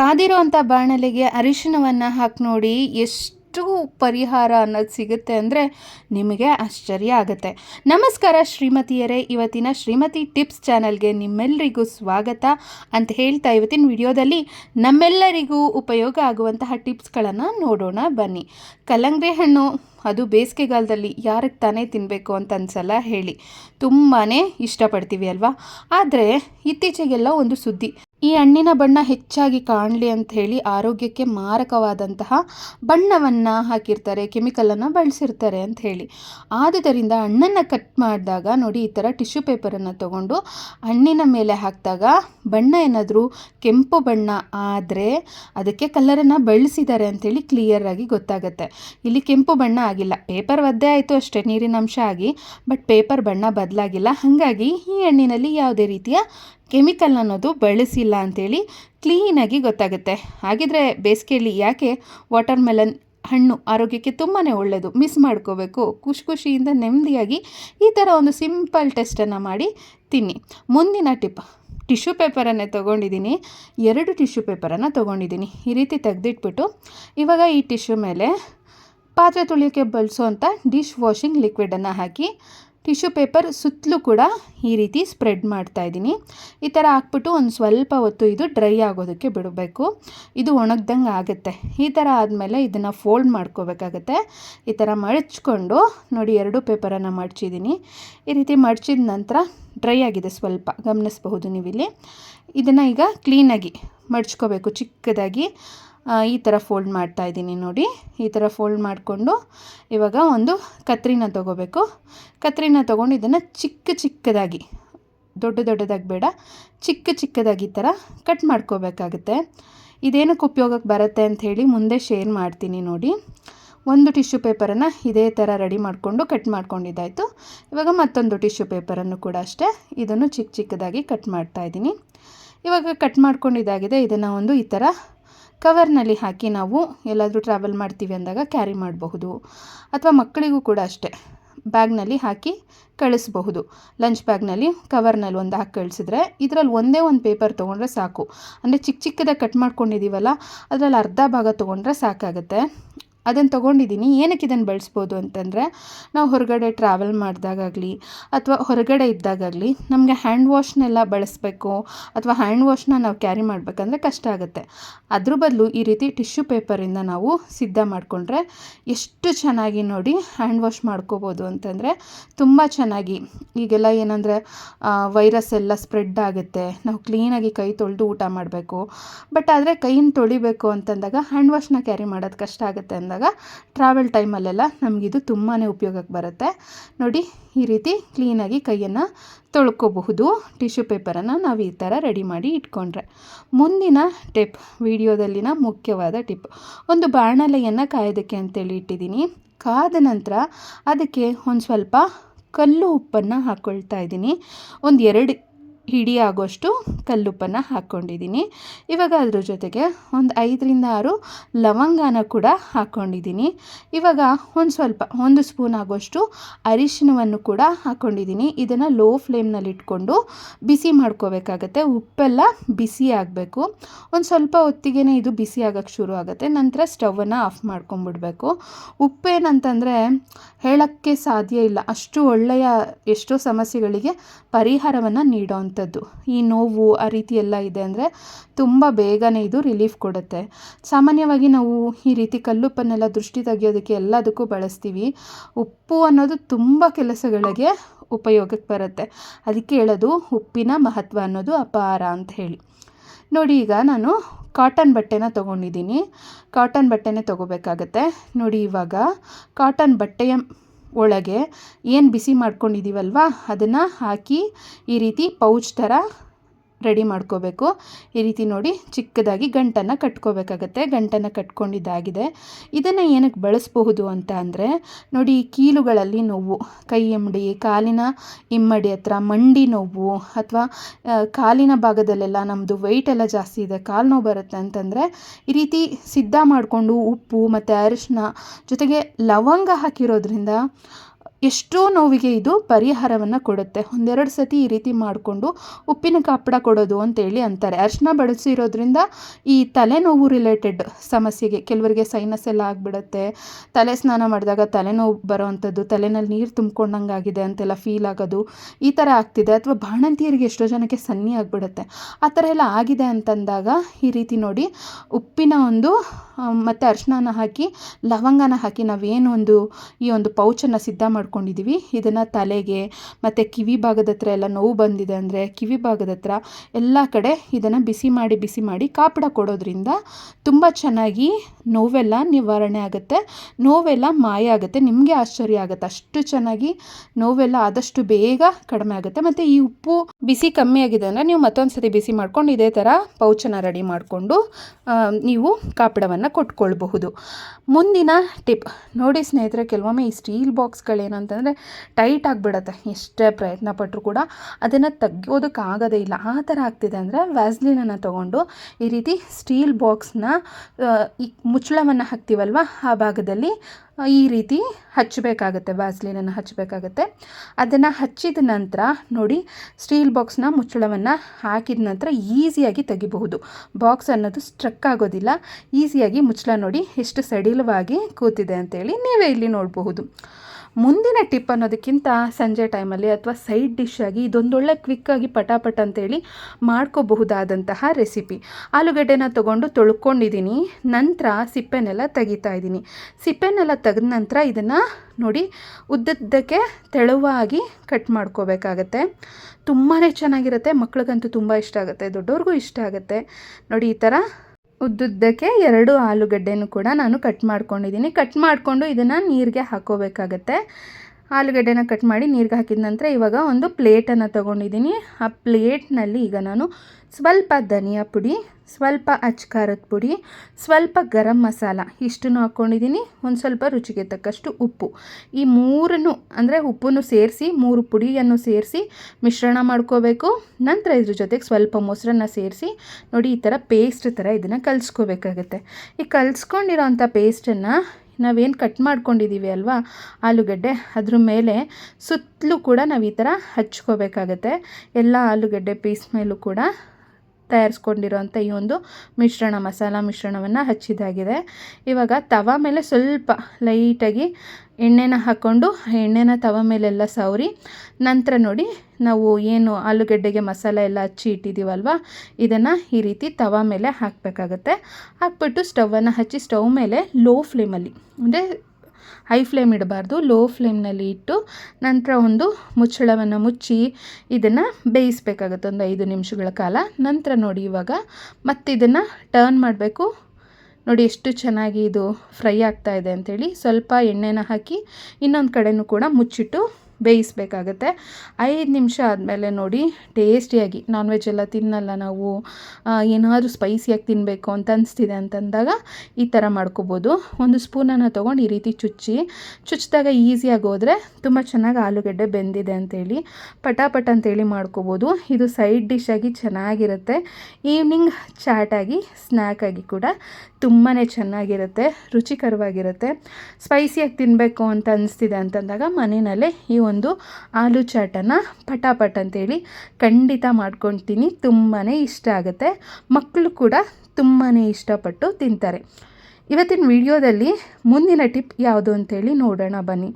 ಕಾದಿರೋಂಥ ಬಾಣಲೆಗೆ ಅರಿಶಿಣವನ್ನು ಹಾಕಿ ನೋಡಿ ಎಷ್ಟು ಪರಿಹಾರ ಅನ್ನೋದು ಸಿಗುತ್ತೆ ಅಂದರೆ ನಿಮಗೆ ಆಶ್ಚರ್ಯ ಆಗುತ್ತೆ. ನಮಸ್ಕಾರ ಶ್ರೀಮತಿಯರೇ, ಇವತ್ತಿನ ಶ್ರೀಮತಿ ಟಿಪ್ಸ್ ಚಾನಲ್ಗೆ ನಿಮ್ಮೆಲ್ಲರಿಗೂ ಸ್ವಾಗತ. ಅಂತ ಹೇಳ್ತಾ ಇವತ್ತಿನ ವಿಡಿಯೋದಲ್ಲಿ ನಮ್ಮೆಲ್ಲರಿಗೂ ಉಪಯೋಗ ಆಗುವಂತಹ ಟಿಪ್ಸ್ಗಳನ್ನು ನೋಡೋಣ, ಬನ್ನಿ. ಕಲ್ಲಂಗಡಿ ಹಣ್ಣು, ಅದು ಬೇಸಿಗೆಗಾಲದಲ್ಲಿ ಯಾರಿಗೆ ತಾನೇ ತಿನ್ನಬೇಕು ಅಂತ ಅನ್ಸಲ್ಲ ಹೇಳಿ. ತುಂಬಾ ಇಷ್ಟಪಡ್ತೀವಿ ಅಲ್ವಾ? ಆದರೆ ಇತ್ತೀಚೆಗೆಲ್ಲ ಒಂದು ಸುದ್ದಿ. ಈ ಹಣ್ಣಿನ ಬಣ್ಣ ಹೆಚ್ಚಾಗಿ ಕಾಣಲಿ ಅಂತ ಹೇಳಿ ಆರೋಗ್ಯಕ್ಕೆ ಮಾರಕವಾದಂತಹ ಬಣ್ಣವನ್ನು ಹಾಕಿರ್ತಾರೆ ಕೆಮಿಕಲನ್ನು ಬಳಸಿರ್ತಾರೆ ಅಂತ ಹೇಳಿ. ಆದ್ದರಿಂದ ಹಣ್ಣನ್ನು ಕಟ್ ಮಾಡಿದಾಗ ನೋಡಿ ಈ ಥರ ಟಿಶ್ಯೂ ಪೇಪರನ್ನು ತಗೊಂಡು ಹಣ್ಣಿನ ಮೇಲೆ ಹಾಕಿದಾಗ ಬಣ್ಣ ಏನಾದರೂ ಕೆಂಪು ಬಣ್ಣ ಆದರೆ ಅದಕ್ಕೆ ಕಲರನ್ನು ಬಳಸಿದ್ದಾರೆ ಅಂಥೇಳಿ ಕ್ಲಿಯರಾಗಿ ಗೊತ್ತಾಗುತ್ತೆ. ಇಲ್ಲಿ ಕೆಂಪು ಬಣ್ಣ ಆಗಿಲ್ಲ ಪೇಪರ್ ಒದ್ದೆ ಆಯಿತು ಅಷ್ಟೇ, ನೀರಿನ ಅಂಶ ಆಗಿ ಬಟ್ ಪೇಪರ್ ಬಣ್ಣ ಬದಲಾಗಿಲ್ಲ. ಹಾಗಾಗಿ ಈ ಹಣ್ಣಿನಲ್ಲಿ ಯಾವುದೇ ರೀತಿಯ ಕೆಮಿಕಲ್ ಅನ್ನೋದು ಬಳಸಿಲ್ಲ ಅಂಥೇಳಿ ಕ್ಲೀನಾಗಿ ಗೊತ್ತಾಗುತ್ತೆ. ಹಾಗಿದ್ರೆ ಬೇಸಿಗೆಯಲ್ಲಿ ಯಾಕೆ ವಾಟರ್ ಮೆಲನ್ ಹಣ್ಣು ಆರೋಗ್ಯಕ್ಕೆ ತುಂಬಾ ಒಳ್ಳೆಯದು ಮಿಸ್ ಮಾಡ್ಕೋಬೇಕು. ಖುಷಿ ಖುಷಿಯಿಂದ ನೆಮ್ಮದಿಯಾಗಿ ಈ ಥರ ಒಂದು ಸಿಂಪಲ್ ಟೆಸ್ಟನ್ನು ಮಾಡಿ ತಿನ್ನಿ. ಮುಂದಿನ ಟಿಪ್ ಟಿಶ್ಯೂ ಪೇಪರನ್ನೇ ತೊಗೊಂಡಿದ್ದೀನಿ. ಎರಡು ಟಿಶ್ಯೂ ಪೇಪರನ್ನು ತೊಗೊಂಡಿದ್ದೀನಿ. ಈ ರೀತಿ ತೆಗೆದಿಟ್ಬಿಟ್ಟು ಇವಾಗ ಈ ಟಿಶ್ಯೂ ಮೇಲೆ ಪಾತ್ರೆ ತುಳಿಯೋಕ್ಕೆ ಬಳಸುವಂಥ ಡಿಶ್ ವಾಷಿಂಗ್ ಲಿಕ್ವಿಡನ್ನು ಹಾಕಿ ಟಿಶ್ಯೂ ಪೇಪರ್ ಸುತ್ತಲೂ ಕೂಡ ಈ ರೀತಿ ಸ್ಪ್ರೆಡ್ ಮಾಡ್ತಾ ಇದ್ದೀನಿ. ಈ ಥರ ಹಾಕ್ಬಿಟ್ಟು ಒಂದು ಸ್ವಲ್ಪ ಹೊತ್ತು ಇದು ಡ್ರೈ ಆಗೋದಕ್ಕೆ ಬಿಡಬೇಕು. ಇದು ಒಣಗ್ದಂಗೆ ಆಗುತ್ತೆ. ಈ ಥರ ಆದಮೇಲೆ ಇದನ್ನು ಫೋಲ್ಡ್ ಮಾಡ್ಕೋಬೇಕಾಗತ್ತೆ. ಈ ಥರ ಮಡಚ್ಕೊಂಡು ನೋಡಿ ಎರಡು ಪೇಪರನ್ನು ಮಡಚಿದ್ದೀನಿ. ಈ ರೀತಿ ಮಡಚಿದ ನಂತರ ಡ್ರೈ ಆಗಿದೆ ಸ್ವಲ್ಪ. ಗಮನಿಸಬಹುದು ನೀವಿಲ್ಲಿ. ಇದನ್ನು ಈಗ ಕ್ಲೀನಾಗಿ ಮಡಚ್ಕೋಬೇಕು ಚಿಕ್ಕದಾಗಿ. ಈ ಥರ ಫೋಲ್ಡ್ ಮಾಡ್ತಾ ಇದ್ದೀನಿ ನೋಡಿ. ಈ ಥರ ಫೋಲ್ಡ್ ಮಾಡಿಕೊಂಡು ಇವಾಗ ಒಂದು ಕತ್ರಿನ ತೊಗೋಬೇಕು. ಕತ್ರಿನ ತೊಗೊಂಡು ಇದನ್ನು ಚಿಕ್ಕ ಚಿಕ್ಕದಾಗಿ, ದೊಡ್ಡ ದೊಡ್ಡದಾಗಿ ಬೇಡ ಚಿಕ್ಕ ಚಿಕ್ಕದಾಗಿ ಈ ಥರ ಕಟ್ ಮಾಡ್ಕೋಬೇಕಾಗುತ್ತೆ. ಇದೇನಕ್ಕೆ ಉಪಯೋಗಕ್ಕೆ ಬರುತ್ತೆ ಅಂಥೇಳಿ ಮುಂದೆ ಶೇರ್ ಮಾಡ್ತೀನಿ ನೋಡಿ. ಒಂದು ಟಿಶ್ಯೂ ಪೇಪರನ್ನು ಇದೇ ಥರ ರೆಡಿ ಮಾಡಿಕೊಂಡು ಕಟ್ ಮಾಡ್ಕೊಂಡಿದ್ದಾಯಿತು. ಇವಾಗ ಮತ್ತೊಂದು ಟಿಶ್ಯೂ ಪೇಪರನ್ನು ಕೂಡ ಅಷ್ಟೇ ಇದನ್ನು ಚಿಕ್ಕ ಚಿಕ್ಕದಾಗಿ ಕಟ್ ಮಾಡ್ತಾ ಇದ್ದೀನಿ. ಇವಾಗ ಕಟ್ ಮಾಡ್ಕೊಂಡಿದ್ದಾಗಿದೆ, ಇದನ್ನು ಒಂದು ಈ ಥರ ಕವರ್ನಲ್ಲಿ ಹಾಕಿ ನಾವು ಎಲ್ಲಾದರೂ ಟ್ರಾವೆಲ್ ಮಾಡ್ತೀವಿ ಅಂದಾಗ ಕ್ಯಾರಿ ಮಾಡಬಹುದು. ಅಥವಾ ಮಕ್ಕಳಿಗೂ ಕೂಡ ಅಷ್ಟೇ. ಬ್ಯಾಗ್ನಲ್ಲಿ ಹಾಕಿ ಕಳಿಸಬಹುದು. ಲಂಚ್ ಬ್ಯಾಗ್ನಲ್ಲಿ ಕವರ್ನಲ್ಲಿ ಒಂದು ಹಾಕಿ ಕಳಿಸಿದ್ರೆ ಇದರಲ್ಲಿ ಒಂದೇ ಒಂದು ಪೇಪರ್ ತೊಗೊಂಡ್ರೆ ಸಾಕು. ಅಂದರೆ ಚಿಕ್ಕ ಚಿಕ್ಕದಾಗಿ ಕಟ್ ಮಾಡ್ಕೊಂಡಿದ್ದೀವಲ್ಲ ಅದರಲ್ಲಿ ಅರ್ಧ ಭಾಗ ತೊಗೊಂಡ್ರೆ ಸಾಕಾಗುತ್ತೆ. ಅದನ್ನು ತೊಗೊಂಡಿದ್ದೀನಿ ಏನಕ್ಕೆ ಇದನ್ನು ಬಳಸ್ಬೋದು ಅಂತಂದರೆ, ನಾವು ಹೊರಗಡೆ ಟ್ರಾವೆಲ್ ಮಾಡಿದಾಗಲಿ ಅಥವಾ ಹೊರಗಡೆ ಇದ್ದಾಗಲಿ ನಮಗೆ ಹ್ಯಾಂಡ್ ವಾಶ್ನೆಲ್ಲ ಬಳಸಬೇಕು ಅಥವಾ ಹ್ಯಾಂಡ್ ವಾಶ್ನ ನಾವು ಕ್ಯಾರಿ ಮಾಡಬೇಕಂದ್ರೆ ಕಷ್ಟ ಆಗುತ್ತೆ. ಅದ್ರ ಬದಲು ಈ ರೀತಿ ಟಿಶ್ಯೂ ಪೇಪರಿಂದ ನಾವು ಸಿದ್ಧ ಮಾಡಿಕೊಂಡ್ರೆ ಎಷ್ಟು ಚೆನ್ನಾಗಿ ನೋಡಿ ಹ್ಯಾಂಡ್ ವಾಶ್ ಮಾಡ್ಕೋಬೋದು ಅಂತಂದರೆ ತುಂಬ ಚೆನ್ನಾಗಿ. ಈಗೆಲ್ಲ ಏನಂದರೆ ವೈರಸ್ ಎಲ್ಲ ಸ್ಪ್ರೆಡ್ ಆಗುತ್ತೆ. ನಾವು ಕ್ಲೀನಾಗಿ ಕೈ ತೊಳೆದು ಊಟ ಮಾಡಬೇಕು. ಬಟ್ ಆದರೆ ಕೈಯನ್ನು ತೊಳಿಬೇಕು ಅಂತಂದಾಗ ಹ್ಯಾಂಡ್ ವಾಶ್ನ ಕ್ಯಾರಿ ಮಾಡೋದು ಕಷ್ಟ ಆಗುತ್ತೆ ಅಂದಾಗ ಟ್ರಾವೆಲ್ ಟೈಮಲ್ಲೆಲ್ಲ ನಮಗಿದು ತುಂಬಾ ಉಪಯೋಗಕ್ಕೆ ಬರುತ್ತೆ. ನೋಡಿ, ಈ ರೀತಿ ಕ್ಲೀನಾಗಿ ಕೈಯನ್ನು ತೊಳ್ಕೋಬಹುದು. ಟಿಶ್ಯೂ ಪೇಪರನ್ನು ನಾವು ಈ ಥರ ರೆಡಿ ಮಾಡಿ ಇಟ್ಕೊಂಡ್ರೆ. ಮುಂದಿನ ಟಿಪ್ ವಿಡಿಯೋದಲ್ಲಿನ ಮುಖ್ಯವಾದ ಟಿಪ್ ಒಂದು ಬಾಣಲೆಯನ್ನು ಕಾಯೋದಕ್ಕೆ ಅಂತೇಳಿ ಇಟ್ಟಿದ್ದೀನಿ. ಕಾದ ನಂತರ ಅದಕ್ಕೆ ಒಂದು ಸ್ವಲ್ಪ ಕಲ್ಲು ಉಪ್ಪನ್ನು ಹಾಕ್ಕೊಳ್ತಾ ಇದ್ದೀನಿ. ಒಂದು ಎರಡು ಹಿಡಿ ಆಗೋಷ್ಟು ಕಲ್ಲುಪ್ಪನ್ನು ಹಾಕ್ಕೊಂಡಿದ್ದೀನಿ. ಇವಾಗ ಅದ್ರ ಜೊತೆಗೆ ಒಂದು ಐದರಿಂದ ಆರು ಲವಂಗನ ಕೂಡ ಹಾಕ್ಕೊಂಡಿದ್ದೀನಿ. ಇವಾಗ ಒಂದು ಸ್ವಲ್ಪ, ಒಂದು ಸ್ಪೂನ್ ಆಗೋಷ್ಟು ಅರಿಶಿನವನ್ನು ಕೂಡ ಹಾಕ್ಕೊಂಡಿದ್ದೀನಿ. ಇದನ್ನು ಲೋ ಫ್ಲೇಮ್ನಲ್ಲಿ ಇಟ್ಕೊಂಡು ಬಿಸಿ ಮಾಡ್ಕೋಬೇಕಾಗತ್ತೆ. ಉಪ್ಪೆಲ್ಲ ಬಿಸಿ ಆಗಬೇಕು. ಒಂದು ಸ್ವಲ್ಪ ಹೊತ್ತಿಗೆ ಇದು ಬಿಸಿ ಆಗೋಕ್ಕೆ ಶುರು ಆಗುತ್ತೆ. ನಂತರ ಸ್ಟವನ್ನು ಆಫ್ ಮಾಡ್ಕೊಂಬಿಡ್ಬೇಕು. ಉಪ್ಪೇನಂತಂದರೆ ಹೇಳೋಕ್ಕೆ ಸಾಧ್ಯ ಇಲ್ಲ. ಅಷ್ಟು ಒಳ್ಳೆಯ ಎಷ್ಟೋ ಸಮಸ್ಯೆಗಳಿಗೆ ಪರಿಹಾರವನ್ನು ನೀಡೋವಂಥದ್ದು ಈ ನೋವು ಆ ರೀತಿ ಎಲ್ಲ ಇದೆ ಅಂದರೆ ತುಂಬ ಬೇಗನೆ ಇದು ರಿಲೀಫ್ ಕೊಡುತ್ತೆ. ಸಾಮಾನ್ಯವಾಗಿ ನಾವು ಈ ರೀತಿ ಕಲ್ಲುಪ್ಪನ್ನೆಲ್ಲ ದೃಷ್ಟಿ ತೆಗಿಯೋದಕ್ಕೆ ಎಲ್ಲದಕ್ಕೂ ಬಳಸ್ತೀವಿ. ಉಪ್ಪು ಅನ್ನೋದು ತುಂಬ ಕೆಲಸಗಳಿಗೆ ಉಪಯೋಗಕ್ಕೆ ಬರುತ್ತೆ. ಅದಕ್ಕೆ ಹೇಳೋದು ಉಪ್ಪಿನ ಮಹತ್ವ ಅನ್ನೋದು ಅಪಾರ ಅಂತ ಹೇಳಿ. ನೋಡಿ ಈಗ ನಾನು ಕಾಟನ್ ಬಟ್ಟೆನ ತೊಗೊಂಡಿದ್ದೀನಿ. ಕಾಟನ್ ಬಟ್ಟೆನೇ ತೊಗೋಬೇಕಾಗತ್ತೆ. ನೋಡಿ ಇವಾಗ ಕಾಟನ್ ಬಟ್ಟೆಯ ಒಳಗೆ ಏನು ಬಿಸಿ ಮಾಡ್ಕೊಂಡಿದ್ದೀವಲ್ವ ಅದನ್ನು ಹಾಕಿ ಈ ರೀತಿ ಪೌಚ್ ಥರ ರೆಡಿ ಮಾಡ್ಕೋಬೇಕು. ಈ ರೀತಿ ನೋಡಿ ಚಿಕ್ಕದಾಗಿ ಗಂಟನ್ನು ಕಟ್ಕೋಬೇಕಾಗತ್ತೆ. ಗಂಟನ್ನು ಕಟ್ಕೊಂಡಿದ್ದಾಗಿದೆ ಇದನ್ನು ಏನಕ್ಕೆ ಬಳಸಬಹುದು ಅಂತ ಅಂದರೆ, ನೋಡಿ ಕೀಲುಗಳಲ್ಲಿ ನೋವು, ಕೈ ಇಮ್ಮಡಿ ಕಾಲಿನ ಇಮ್ಮಡಿ ಹತ್ರ ಮಂಡಿ ನೋವು ಅಥವಾ ಕಾಲಿನ ಭಾಗದಲ್ಲೆಲ್ಲ ನಮ್ಮದು ವೆಯ್ಟ್ ಎಲ್ಲ ಜಾಸ್ತಿ ಇದೆ, ಕಾಲು ನೋವು ಬರುತ್ತೆ ಅಂತಂದರೆ, ಈ ರೀತಿ ಸಿದ್ಧ ಮಾಡಿಕೊಂಡು ಉಪ್ಪು ಮತ್ತು ಅರಿಶಿನ ಜೊತೆಗೆ ಲವಂಗ ಹಾಕಿರೋದ್ರಿಂದ ಎಷ್ಟೋ ನೋವಿಗೆ ಇದು ಪರಿಹಾರವನ್ನು ಕೊಡುತ್ತೆ. ಒಂದೆರಡು ಸತಿ ಈ ರೀತಿ ಮಾಡಿಕೊಂಡು ಉಪ್ಪಿನ ಕಾಪಡ ಕೊಡೋದು ಅಂತೇಳಿ ಅಂತಾರೆ. ಅರಿಶಿನ ಬಳಸಿರೋದ್ರಿಂದ ಈ ತಲೆನೋವು ರಿಲೇಟೆಡ್ ಸಮಸ್ಯೆಗೆ ಕೆಲವರಿಗೆ ಸೈನಸ್ ಎಲ್ಲ ಆಗಿಬಿಡುತ್ತೆ. ತಲೆ ಸ್ನಾನ ಮಾಡಿದಾಗ ತಲೆನೋವು ಬರೋವಂಥದ್ದು ತಲೆನಲ್ಲಿ ನೀರು ತುಂಬ್ಕೊಂಡಂಗೆ ಆಗಿದೆ ಅಂತೆಲ್ಲ ಫೀಲ್ ಆಗೋದು ಈ ಥರ ಆಗ್ತಿದೆ. ಅಥವಾ ಬಾಣಂತಿಯರಿಗೆ ಎಷ್ಟೋ ಜನಕ್ಕೆ ಸನ್ನಿ ಆಗಿಬಿಡುತ್ತೆ. ಆ ಥರ ಎಲ್ಲ ಆಗಿದೆ ಅಂತಂದಾಗ ಈ ರೀತಿ ನೋಡಿ ಉಪ್ಪಿನ ಒಂದು ಮತ್ತು ಅರಿಶಿನ ಹಾಕಿ ಲವಂಗನ ಹಾಕಿ ನಾವೇನು ಒಂದು ಈ ಒಂದು ಪೌಚನ್ನು ಸಿದ್ಧ ಮಾಡ್ಕೊಂಡಿದ್ದೀವಿ ಇದನ್ನು ತಲೆಗೆ ಮತ್ತು ಕಿವಿ ಭಾಗದ ಹತ್ರ ಎಲ್ಲ ನೋವು ಬಂದಿದೆ ಅಂದರೆ ಕಿವಿ ಭಾಗದ ಹತ್ರ ಎಲ್ಲ ಕಡೆ ಇದನ್ನು ಬಿಸಿ ಮಾಡಿ ಬಿಸಿ ಮಾಡಿ ಕಾಪಡ ಕೊಡೋದ್ರಿಂದ ತುಂಬ ಚೆನ್ನಾಗಿ ನೋವೆಲ್ಲ ನಿವಾರಣೆ ಆಗುತ್ತೆ. ನೋವೆಲ್ಲ ಮಾಯ ಆಗುತ್ತೆ. ನಿಮಗೆ ಆಶ್ಚರ್ಯ ಆಗುತ್ತೆ. ಅಷ್ಟು ಚೆನ್ನಾಗಿ ನೋವೆಲ್ಲ ಆದಷ್ಟು ಬೇಗ ಕಡಿಮೆ ಆಗುತ್ತೆ. ಮತ್ತು ಈ ಉಪ್ಪು ಬಿಸಿ ಕಮ್ಮಿ ಆಗಿದೆ ಅಂದರೆ ನೀವು ಮತ್ತೊಂದು ಸತಿ ಬಿಸಿ ಮಾಡ್ಕೊಂಡು ಇದೇ ಥರ ಪೌಚನ ರೆಡಿ ಮಾಡಿಕೊಂಡು ನೀವು ಕಾಪಡವನ್ನು ಕೊಟ್ಕೊಳ್ಬಹುದು. ಮುಂದಿನ ಟಿಪ್. ನೋಡಿ ಸ್ನೇಹಿತರೆ, ಕೆಲವೊಮ್ಮೆ ಈ ಸ್ಟೀಲ್ ಬಾಕ್ಸ್ಗಳೇನಂತಂದರೆ ಟೈಟ್ ಆಗಿಬಿಡತ್ತೆ. ಎಷ್ಟೇ ಪ್ರಯತ್ನ ಪಟ್ಟರು ಕೂಡ ಅದನ್ನು ತೆಗ್ಯೋದಕ್ಕಾಗೋದೇ ಇಲ್ಲ. ಆ ಥರ ಆಗ್ತಿದೆ ಅಂದರೆ ವ್ಯಾಸ್ಲಿನನ್ನು ತೊಗೊಂಡು ಈ ರೀತಿ ಸ್ಟೀಲ್ ಬಾಕ್ಸ್ನ ಈ ಮುಚ್ಚಳವನ್ನು ಹಾಕ್ತೀವಲ್ವ? ಆ ಭಾಗದಲ್ಲಿ ಈ ರೀತಿ ಹಚ್ಚಬೇಕಾಗತ್ತೆ. ವ್ಯಾಸ್ಲಿನನ್ನು ಹಚ್ಚಬೇಕಾಗತ್ತೆ. ಅದನ್ನು ಹಚ್ಚಿದ ನಂತರ ನೋಡಿ ಸ್ಟೀಲ್ ಬಾಕ್ಸ್ನ ಮುಚ್ಚಳವನ್ನು ಹಾಕಿದ ನಂತರ ಈಸಿಯಾಗಿ ತೆಗಿಬಹುದು. ಬಾಕ್ಸ್ ಅನ್ನೋದು ಸ್ಟ್ರಕ್ ಆಗೋದಿಲ್ಲ. ಈಸಿಯಾಗಿ ಮುಚ್ಚಳ ನೋಡಿ ಎಷ್ಟು ಸಡಿಲವಾಗಿ ಕೂತಿದೆ ಅಂತೇಳಿ ನೀವೇ ಇಲ್ಲಿ ನೋಡಬಹುದು. ಮುಂದಿನ ಟಿಪ್ ಅನ್ನೋದಕ್ಕಿಂತ ಸಂಜೆ ಟೈಮಲ್ಲಿ ಅಥವಾ ಸೈಡ್ ಡಿಶ್ ಆಗಿ ಇದೊಂದೊಳ್ಳೆ ಕ್ವಿಕ್ಕಾಗಿ ಪಟಾಪಟ ಅಂತೇಳಿ ಮಾಡ್ಕೋಬಹುದಾದಂತಹ ರೆಸಿಪಿ ಆಲೂಗಡ್ಡೆನ ತೊಗೊಂಡು ತೊಳ್ಕೊಂಡಿದ್ದೀನಿ ನಂತರ ಸಿಪ್ಪೆನೆಲ್ಲ ತೆಗಿತಾ ಇದ್ದೀನಿ ಸಿಪ್ಪೆನೆಲ್ಲ ತೆಗೆದ ನಂತರ ಇದನ್ನು ನೋಡಿ ಉದ್ದದ್ದಕ್ಕೆ ತೆಳುವಾಗಿ ಕಟ್ ಮಾಡ್ಕೋಬೇಕಾಗತ್ತೆ. ತುಂಬಾ ಚೆನ್ನಾಗಿರುತ್ತೆ, ಮಕ್ಳಿಗಂತೂ ತುಂಬ ಇಷ್ಟ ಆಗುತ್ತೆ ದೊಡ್ಡವ್ರಿಗೂ ಇಷ್ಟ ಆಗುತ್ತೆ. ನೋಡಿ ಈ ಥರ ಉದ್ದುದ್ದಕ್ಕೆ ಎರಡು ಆಲೂಗಡ್ಡೆನೂ ಕೂಡ ನಾನು ಕಟ್ ಮಾಡ್ಕೊಂಡಿದ್ದೀನಿ. ಕಟ್ ಮಾಡಿಕೊಂಡು ಇದನ್ನು ನೀರಿಗೆ ಹಾಕೋಬೇಕಾಗತ್ತೆ. ಆಲೂಗಡ್ಡೆನ ಕಟ್ ಮಾಡಿ ನೀರಿಗೆ ಹಾಕಿದ ನಂತರ ಇವಾಗ ಒಂದು ಪ್ಲೇಟನ್ನು ತೊಗೊಂಡಿದ್ದೀನಿ. ಆ ಪ್ಲೇಟ್ನಲ್ಲಿ ಈಗ ನಾನು ಸ್ವಲ್ಪ ಧನಿಯಾ ಪುಡಿ ಸ್ವಲ್ಪ ಅಚ್ಕಾರದ ಪುಡಿ, ಸ್ವಲ್ಪ ಗರಂ ಮಸಾಲ, ಇಷ್ಟನ್ನು ಹಾಕ್ಕೊಂಡಿದ್ದೀನಿ ಒಂದು ಸ್ವಲ್ಪ ರುಚಿಗೆ ತಕ್ಕಷ್ಟು ಉಪ್ಪು. ಈ ಮೂರನ್ನು ಅಂದರೆ ಉಪ್ಪನ್ನು ಸೇರಿಸಿ, ಮೂರು ಪುಡಿಯನ್ನು ಸೇರಿಸಿ ಮಿಶ್ರಣ ಮಾಡ್ಕೋಬೇಕು. ನಂತರ ಇದ್ರ ಜೊತೆಗೆ ಸ್ವಲ್ಪ ಮೊಸರನ್ನ ಸೇರಿಸಿ, ನೋಡಿ ಈ ಥರ ಪೇಸ್ಟ್ ಥರ ಇದನ್ನು ಕಲಿಸ್ಕೋಬೇಕಾಗತ್ತೆ. ಈ ಕಲಿಸ್ಕೊಂಡಿರೋಂಥ ಪೇಸ್ಟನ್ನು ನಾವೇನು ಕಟ್ ಮಾಡ್ಕೊಂಡಿದ್ದೀವಿ ಅಲ್ವಾ, ಆಲೂಗಡ್ಡೆ, ಅದ್ರ ಮೇಲೆ ಸುತ್ತಲೂ ಕೂಡ ನಾವು ಈ ಥರ ಹಚ್ಕೋಬೇಕಾಗತ್ತೆ. ಎಲ್ಲ ಆಲೂಗಡ್ಡೆ ಪೀಸ್ ಮೇಲೂ ಕೂಡ ತಯಾರಿಸ್ಕೊಂಡಿರೋಂಥ ಈ ಒಂದು ಮಿಶ್ರಣ, ಮಸಾಲ ಮಿಶ್ರಣವನ್ನು ಹಚ್ಚಿದಾಗಿದೆ ಇವಾಗ ತವ ಮೇಲೆ ಸ್ವಲ್ಪ ಲೈಟಾಗಿ ಎಣ್ಣೆನ ಹಾಕ್ಕೊಂಡು ಎಣ್ಣೆನ ತವ ಮೇಲೆಲ್ಲ ಸವರಿ, ನಂತರ ನೋಡಿ ನಾವು ಏನು ಆಲೂಗಡ್ಡೆಗೆ ಮಸಾಲ ಎಲ್ಲ ಹಚ್ಚಿ ಇಟ್ಟಿದ್ದೀವಲ್ವ, ಇದನ್ನು ಈ ರೀತಿ ತವ ಮೇಲೆ ಹಾಕಬೇಕಾಗತ್ತೆ. ಹಾಕ್ಬಿಟ್ಟು ಸ್ಟವನ್ನು ಹಚ್ಚಿ ಸ್ಟವ್ ಮೇಲೆ ಲೋ ಫ್ಲೇಮಲ್ಲಿ, ಅಂದರೆ ಹೈ ಫ್ಲೇಮ್ ಇಡಬಾರ್ದು, ಲೋ ಫ್ಲೇಮ್ನಲ್ಲಿ ಇಟ್ಟು ನಂತರ ಒಂದು ಮುಚ್ಚಳವನ್ನು ಮುಚ್ಚಿ ಇದನ್ನು ಬೇಯಿಸಬೇಕಾಗುತ್ತೆ, ಒಂದು ಐದು ನಿಮಿಷಗಳ ಕಾಲ. ನಂತರ ನೋಡಿ ಇವಾಗ ಮತ್ತೆ ಇದನ್ನು ಟರ್ನ್ ಮಾಡಬೇಕು. ನೋಡಿ ಎಷ್ಟು ಚೆನ್ನಾಗಿ ಇದು ಫ್ರೈ ಆಗ್ತಾ ಇದೆ ಅಂಥೇಳಿ ಸ್ವಲ್ಪ ಎಣ್ಣೆನ ಹಾಕಿ ಇನ್ನೊಂದು ಕಡೆಯೂ ಕೂಡ ಮುಚ್ಚಿಟ್ಟು ಬೇಯಿಸಬೇಕಾಗತ್ತೆ. ಐದು ನಿಮಿಷ ಆದಮೇಲೆ ನೋಡಿ, ಟೇಸ್ಟಿಯಾಗಿ ನಾನ್ ವೆಜ್ ಎಲ್ಲ ತಿನ್ನಲ್ಲ ನಾವು. ಏನಾದರೂ ಸ್ಪೈಸಿಯಾಗಿ ತಿನ್ನಬೇಕು ಅಂತ ಅನಿಸ್ತಿದೆ ಅಂತಂದಾಗ ಈ ಥರ ಮಾಡ್ಕೋಬೋದು. ಒಂದು ಸ್ಪೂನನ್ನು ತೊಗೊಂಡು ಈ ರೀತಿ ಚುಚ್ಚಿ, ಚುಚ್ಚಿದಾಗ ಈಸಿಯಾಗಿ ಹೋದರೆ ತುಂಬ ಚೆನ್ನಾಗಿ ಆಲೂಗಡ್ಡೆ ಬೆಂದಿದೆ ಅಂತೇಳಿ, ಪಟಾಪಟ ಅಂತೇಳಿ ಮಾಡ್ಕೋಬೋದು. ಇದು ಸೈಡ್ ಡಿಶ್ ಆಗಿ ಚೆನ್ನಾಗಿರುತ್ತೆ. ಈವ್ನಿಂಗ್ ಚಾಟಾಗಿ ಸ್ನ್ಯಾಕಾಗಿ ಕೂಡ ತುಂಬಾ ಚೆನ್ನಾಗಿರುತ್ತೆ, ರುಚಿಕರವಾಗಿರುತ್ತೆ. ಸ್ಪೈಸಿಯಾಗಿ ತಿನ್ನಬೇಕು ಅಂತ ಅನಿಸ್ತಿದೆ ಅಂತಂದಾಗ ಮನೆಯಲ್ಲೇ ಈ ಒಂದು ಆಲೂ ಚಾಟನ್ನು ಪಟಾಪಟ್ ಅಂತೇಳಿ ಖಂಡಿತ ಮಾಡ್ಕೊತೀನಿ ತುಂಬಾ ಇಷ್ಟ ಆಗುತ್ತೆ. ಮಕ್ಕಳು ಕೂಡ ತುಂಬಾ ಇಷ್ಟಪಟ್ಟು ತಿಂತಾರೆ. ಇವತ್ತಿನ ವಿಡಿಯೋದಲ್ಲಿ ಮುಂದಿನ ಟಿಪ್ ಯಾವುದು ಅಂತೇಳಿ ನೋಡೋಣ ಬನ್ನಿ.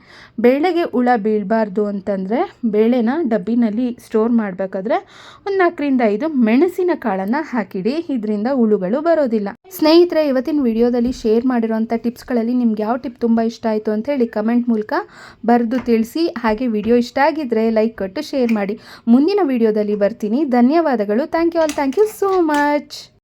ಬೇಳೆಗೆ ಹುಳ ಬೀಳಬಾರ್ದು ಅಂತಂದರೆ ಬೇಳೆನ ಡಬ್ಬಿನಲ್ಲಿ ಸ್ಟೋರ್ ಮಾಡಬೇಕಾದ್ರೆ ಒಂದು ನಾಲ್ಕರಿಂದ ಐದು ಮೆಣಸಿನ ಕಾಳನ್ನು ಹಾಕಿಡಿ. ಇದರಿಂದ ಹುಳುಗಳು ಬರೋದಿಲ್ಲ. ಸ್ನೇಹಿತರೆ, ಇವತ್ತಿನ ವಿಡಿಯೋದಲ್ಲಿ ಶೇರ್ ಮಾಡಿರೋಂಥ ಟಿಪ್ಸ್ಗಳಲ್ಲಿ ನಿಮ್ಗೆ ಯಾವ ಟಿಪ್ ತುಂಬ ಇಷ್ಟ ಆಯಿತು ಅಂತ ಹೇಳಿ ಕಮೆಂಟ್ ಮೂಲಕ ಬರೆದು ತಿಳಿಸಿ. ಹಾಗೆ ವಿಡಿಯೋ ಇಷ್ಟ ಆಗಿದ್ದರೆ ಲೈಕ್ ಕೊಟ್ಟು ಶೇರ್ ಮಾಡಿ. ಮುಂದಿನ ವಿಡಿಯೋದಲ್ಲಿ ಬರ್ತೀನಿ. ಧನ್ಯವಾದಗಳು. Thank you all thank you so much